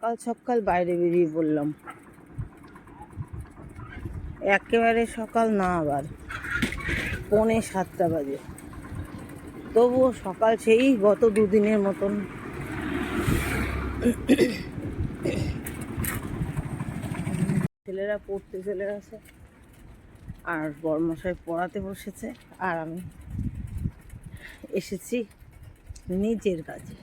সকাল সকাল বাইরে বেরিয়ে পড়লাম। একেবারে সকাল না আবার, পৌনে সাতটা বাজে। তবুও সকাল সেই গত দুদিনের মতন। ছেলেরা পড়তে চলে গেছে, আর বড়মশাই পড়াতে বসেছে, আর আমি এসেছি নিজের কাজে।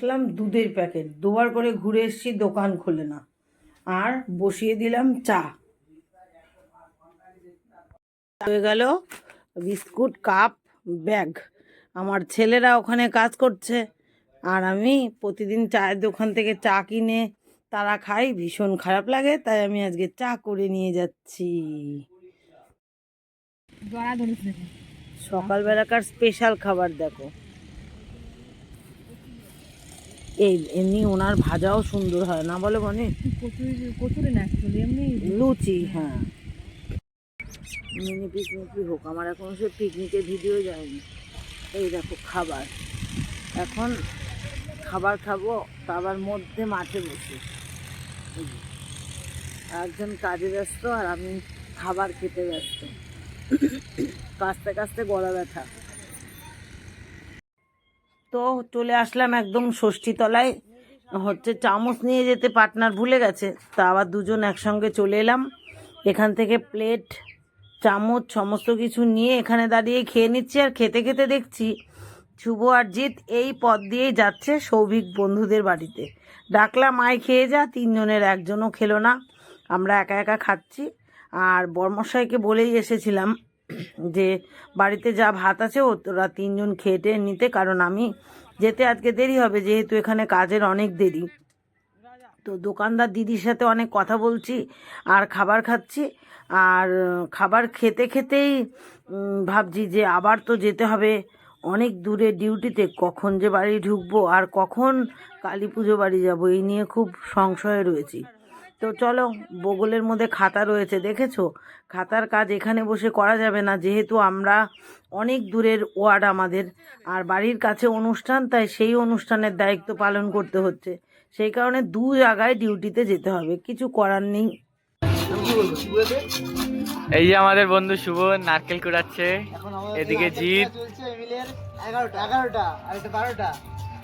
আসলাম দুধের প্যাকেট। দুবার করে ঘুরে এসছি দোকান খোলে না। আর বসিয়ে দিলাম চা। হয়ে গেল বিস্কুট কাপ ব্যাগ। আমার ছেলেরা ওখানে কাজ করছে। আর আমি প্রতিদিন চায়ের দোকান থেকে চা কিনে তারা খাই ভীষণ খারাপ লাগে তাই আমি আজকে চা করে নিয়ে যাচ্ছি। সকালবেলাকার স্পেশাল খাবার দেখো। এই এমনি ওনার ভাজাও সুন্দর হয় না বলে মনে কচুরি না এমনি লুচি হ্যাঁ। মিনি পিকনিকই হোক আমার এখন সে পিকনিকের ভিডিও যায়নি। এই দেখো খাবার। এখন খাবার খাব তাবার মধ্যে মাঠে বসে। একজন কাজে ব্যস্ত আর আমি খাবার খেতে ব্যস্ত। কাস্তে কাস্তে গলা ব্যথা। তো চলে আসলাম একদম ষষ্ঠীতলায়। হচ্ছে চামচ নিয়ে যেতে পার্টনার ভুলে গেছে, তা আবার দুজন একসঙ্গে চলে এলাম। এখান থেকে প্লেট, চামচ, সমস্ত কিছু নিয়ে এখানে দাঁড়িয়ে খেয়ে নিচ্ছি আর খেতে খেতে দেখছি শুভ আর জিৎ এই পথ দিয়েই যাচ্ছে সৌভিক বন্ধুদের বাড়িতে। ডাকলাম, আয় খেয়ে যা, তিনজনের একজনও খেলো না, আমরা একা একা খাচ্ছি। আর বর্মশাইকে বলেই এসেছিলাম যে বাড়িতে যা ভাত আছে ও তোরা তিনজন খেয়ে টেয়ে নিতে, কারণ আমি যেতে আজকে দেরি হবে, যেহেতু এখানে কাজের অনেক দেরি। তো দোকানদার দিদির সাথে অনেক কথা বলছি আর খাবার খাচ্ছি। আর খাবার খেতে খেতেই ভাবছি যে আবার তো যেতে হবে। অনেক দূরে ডিউটিতে কখন যে বাড়ি ঢুকবো আর কখন কালী পুজো বাড়ি যাব, এই নিয়ে খুব সংশয়ে রয়েছি। তো চলো বগলের মধ্যে খাতা রয়েছে দেখেছ? খাতার কাজ এখানে বসে করা যাবে না যেহেতু আমরা অনেক দূরের ওয়ার্ড আমাদের আর বাড়ির কাছে অনুষ্ঠান তাই সেই অনুষ্ঠানের দায়িত্ব পালন করতে হচ্ছে। সেই কারণে দু জায়গায় ডিউটিতে যেতে হবে কিছু করার নেই। এই যে আমাদের বন্ধু শুভ নারকেল কুড়াচ্ছে। এদিকে জিৎ।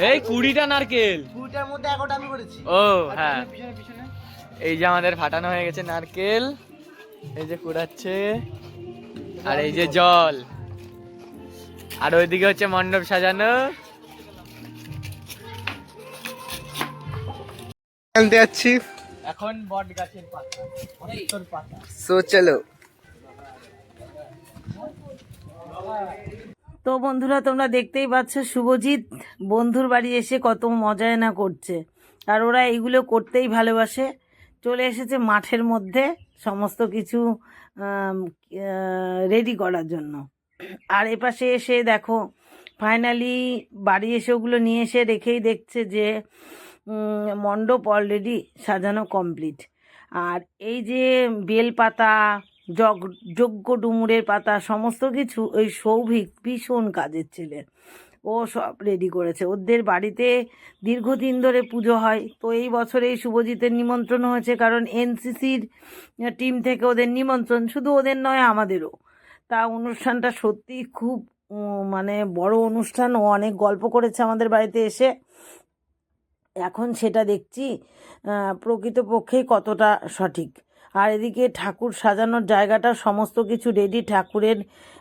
এই কুড়িটা নারকেল। কুড়িটার মধ্যে এগারোটা আমি করেছি। ও হ্যাঁ। এই যে আমাদের ফাটানো হয়ে গেছে নারকেল এই যে কুড়াচ্ছে আর এই যে জল। আর ওইদিকে হচ্ছে মণ্ডপ সাজানো। আনতে যাচ্ছি। এখন বট গাছের পাতা পাতা। সো চলো। তো বন্ধুরা তোমরা দেখতেই পাচ্ছ শুভজিৎ বন্ধুর বাড়ি এসে কত মজায় না করছে। আর ওরা এইগুলো করতেই ভালোবাসে। চলে এসেছে মাঠের মধ্যে সমস্ত কিছু রেডি করার জন্য। আর এপাশে এসে দেখো ফাইনালি বাড়ি এসে ওগুলো নিয়ে এসে রেখেই দেখছে যে মণ্ডপ অলরেডি সাজানো কমপ্লিট আর এই যে বেলপাতা জগ যজ্ঞ ডুমুরের পাতা, সমস্ত কিছু, ওই সৌভিক ভীষণ কাজের ছেলে। ও সব রেডি করেছে। ওদের বাড়িতে দীর্ঘদিন ধরে পুজো হয়। তো এই বছর শুভজিতের নিমন্ত্রণ হয়েছে, কারণ এনসিসির টিম থেকে ওদের নিমন্ত্রণ শুধু ওদের নয়, আমাদেরও। তা অনুষ্ঠানটা সত্যিই খুব মানে বড় অনুষ্ঠান। ও অনেক গল্প করেছে আমাদের বাড়িতে এসে। এখন সেটা দেখছি প্রকৃতপক্ষেই কতটা সঠিক। আর এদিকে ঠাকুর সাজানোর জায়গাটা সমস্ত কিছু রেডি ঠাকুরের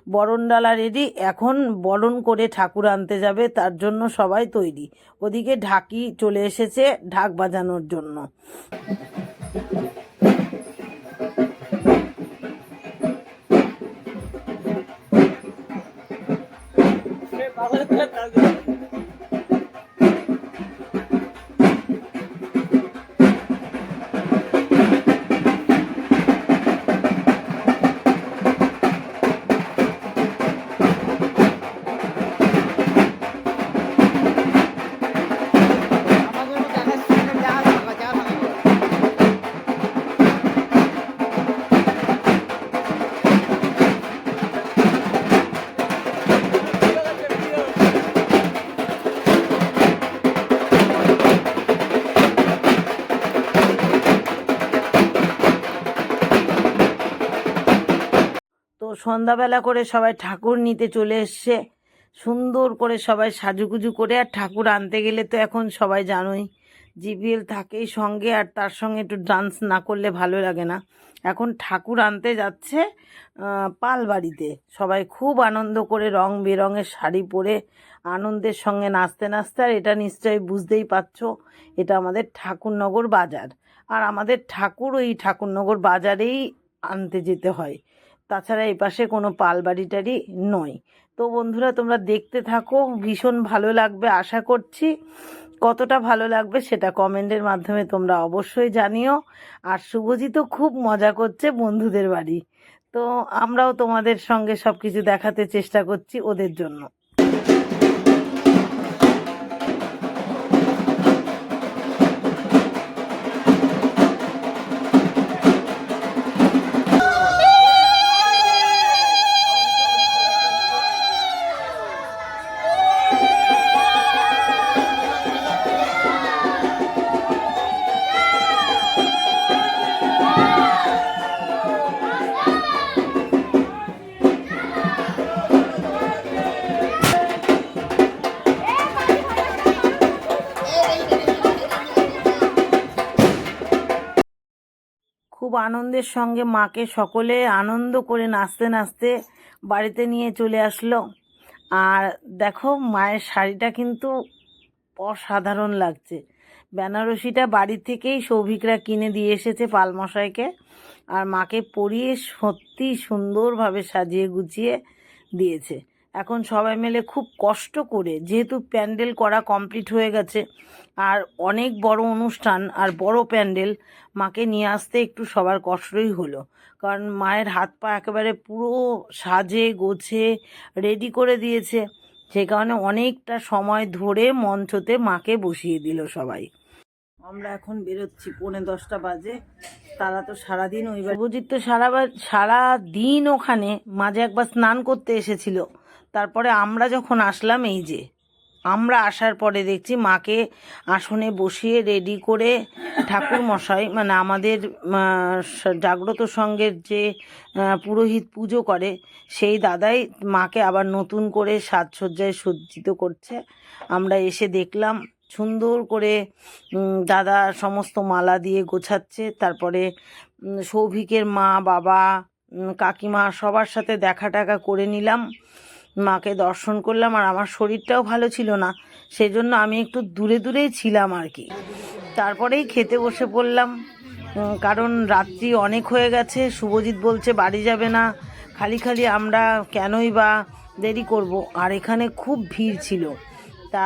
বরণডালা রেডি এখন বরণ করে ঠাকুর আনতে যাবে, তার জন্য সবাই তৈরি। ওদিকে ঢাকি চলে এসেছে ঢাক বাজানোর জন্য। সন্ধ্যাবেলা করে সবাই ঠাকুর নিতে চলে এসছে। সুন্দর করে সবাই সাজুগুজু করে আর ঠাকুর আনতে গেলে তো এখন সবাই জানোই জিবিএল থাকেই সঙ্গে আর তার সঙ্গে একটু ডান্স না করলে ভালো লাগে না। এখন ঠাকুর আনতে যাচ্ছে আহ, পালবাড়িতে। সবাই খুব আনন্দ করে রং বেরঙের শাড়ি পরে আনন্দের সঙ্গে নাচতে নাচতে আর এটা নিশ্চয়ই বুঝতেই পারছ এটা আমাদের ঠাকুরনগর বাজার। আর আমাদের ঠাকুর ওই ঠাকুরনগর বাজারেই আনতে যেতে হয়। তাছাড়া এই পাশে কোনো পালবাড়িটারই নয়। তো বন্ধুরা, তোমরা দেখতে থাকো, ভীষণ ভালো লাগবে, আশা করছি। কতটা ভালো লাগবে সেটা কমেন্টের মাধ্যমে তোমরা অবশ্যই জানিও। আর শুভজিৎও খুব মজা করছে বন্ধুদের বাড়ি। তো আমরাও তোমাদের সঙ্গে সব কিছু দেখাতে চেষ্টা করছি ওদের জন্য। আনন্দের সঙ্গে মাকে সকলে আনন্দ করে নাচতে নাচতে বাড়িতে নিয়ে চলে আসলো। আর দেখো, মায়ের শাড়িটা কিন্তু অসাধারণ লাগছে। বেনারসিটা বাড়ি থেকেই সৌভিকরা কিনে দিয়ে এসেছে পালমশাইকে। আর মাকে পরিয়ে সত্যি সুন্দরভাবে সাজিয়ে গুছিয়ে দিয়েছে। এখন সবাই মিলে খুব কষ্ট করে, যেহেতু প্যান্ডেল করা কমপ্লিট হয়ে গেছে, আর অনেক বড় অনুষ্ঠান আর বড় প্যান্ডেল মাকে নিয়ে আসতে একটু সবার কষ্টই হলো। কারণ মায়ের হাত পা একেবারে পুরো সাজে গোছে রেডি করে দিয়েছে, সে কারণে অনেকটা সময় ধরে মঞ্চতে মাকে বসিয়ে দিল সবাই। আমরা এখন বেরোচ্ছি, পৌনে দশটা বাজে। তারা তো সারাদিন ওই শুভজিৎ তো সারা সারা দিন ওখানে মাঝে একবার স্নান করতে এসেছিল। তারপরে আমরা যখন আসলাম, এই যে, আমরা আসার পরে দেখছি মাকে আসনে বসিয়ে রেডি করে ঠাকুর মশাই মানে আমাদের জাগ্রত সঙ্গের যে পুরোহিত পুজো করে, সেই দাদাই মাকে আবার নতুন করে সাজসজ্জায় সজ্জিত করছে। আমরা এসে দেখলাম, সুন্দর করে দাদা সমস্ত মালা দিয়ে গোছাচ্ছে। তারপরে সৌভিকের মা, বাবা কাকিমা সবার সাথে দেখা টাকা করে নিলাম। মাকে দর্শন করলাম আর আমার শরীরটাও ভালো ছিল না, সেজন্য আমি একটু দূরে দূরেই ছিলাম আর কি। তারপরেই খেতে বসে পড়লাম কারণ রাত্রি অনেক হয়ে গেছে, শুভজিৎ বলছে বাড়ি যাবে না, খালি খালি আমরা কেনই বা দেরি করব, আর এখানে খুব ভিড় ছিল। তা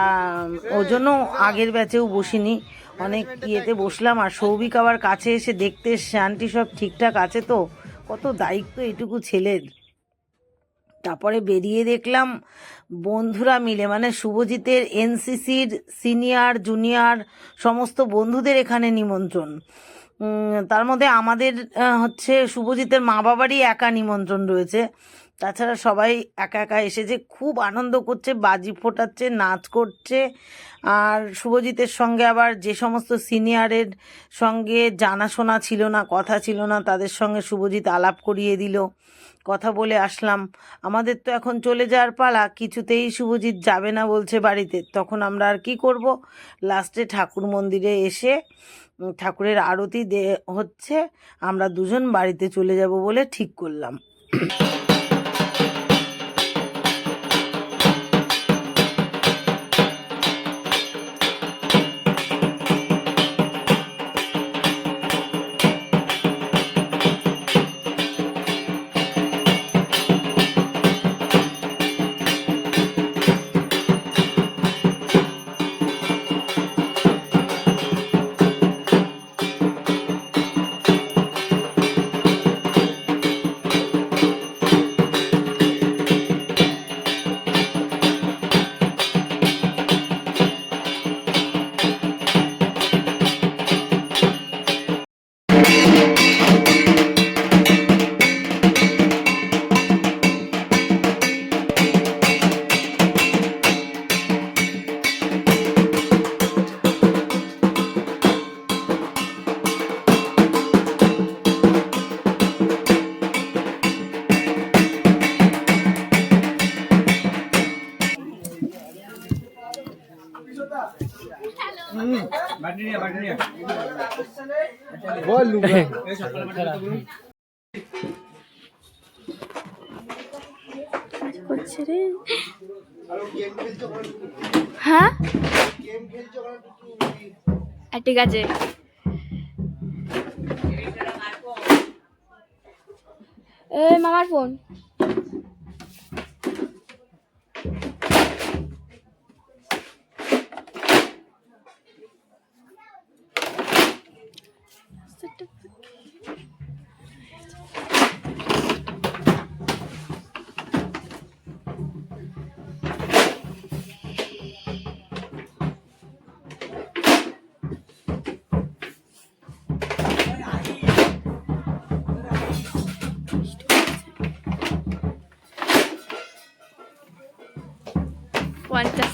ওই জন্য আগের ব্যাচেও বসিনি, অনেক ইয়েতে বসলাম, আর সৌভিক আবার কাছে এসে দেখতে এসছে, আন্টি সব ঠিকঠাক আছে তো? কত দায়িত্ব এটুকু ছেলের। তারপরে বেরিয়ে দেখলাম বন্ধুরা মিলে মানে শুভজিতের এনসিসির সিনিয়র, জুনিয়র, সমস্ত বন্ধুদের এখানে নিমন্ত্রণ। তার মধ্যে আমাদের হচ্ছে শুভজিতের মা বাবারই একা নিমন্ত্রণ রয়েছে। তাছাড়া সবাই একা একা এসেছে খুব আনন্দ করছে, বাজি ফোটাচ্ছে, নাচ করছে। আর শুভজিতের সঙ্গে আবার যে সমস্ত সিনিয়রের সঙ্গে জানাশোনা ছিল না, কথা ছিল না, তাদের সঙ্গে শুভজিৎ আলাপ করিয়ে দিল। কথা বলে আসলাম। আমাদের তো এখন চলে যাওয়ার পালা, কিছুতেই শুভজিৎ যাবে না বলছে বাড়িতে। তখন আমরা আর কি করব? লাস্টে ঠাকুর মন্দিরে এসে ঠাকুরের আরতি দে, হচ্ছে, আমরা দুজন বাড়িতে চলে যাব বলে ঠিক করলাম। রে। হ্যাঁ? আহ, ঠিক আছে। মামার ফোন।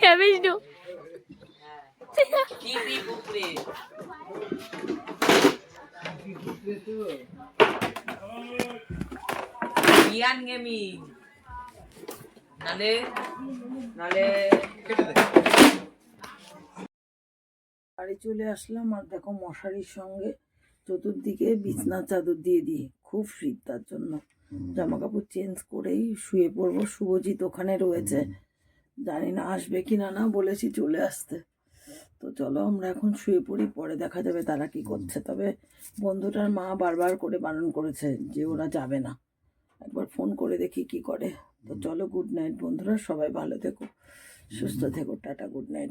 হ্যাঁ বিষ্ণু ইয়ান গেমিং নালে নালে বাড়ি চলে আসলাম আর দেখো মশারির সঙ্গে চতুর্দিকে বিছনা চাদর দিয়ে দিই খুব শীত তার জন্য। জামা কাপড় চেঞ্জ করেই শুয়ে পড়ব। শুভজিৎ ওখানে রয়েছে। জানি না আসবে কি না না বলেছি চলে আসতে। তো চলো আমরা এখন শুয়ে পড়ি পরে দেখা যাবে তারা কি করছে। তবে বন্ধুটার মা বারবার করে বারণ করেছে যে ওরা যাবে না। একবার ফোন করে দেখি কি করে। তো চলো গুড নাইট বন্ধুরা সবাই ভালো থেকো। সুস্থ থেকো টাটা গুড নাইট।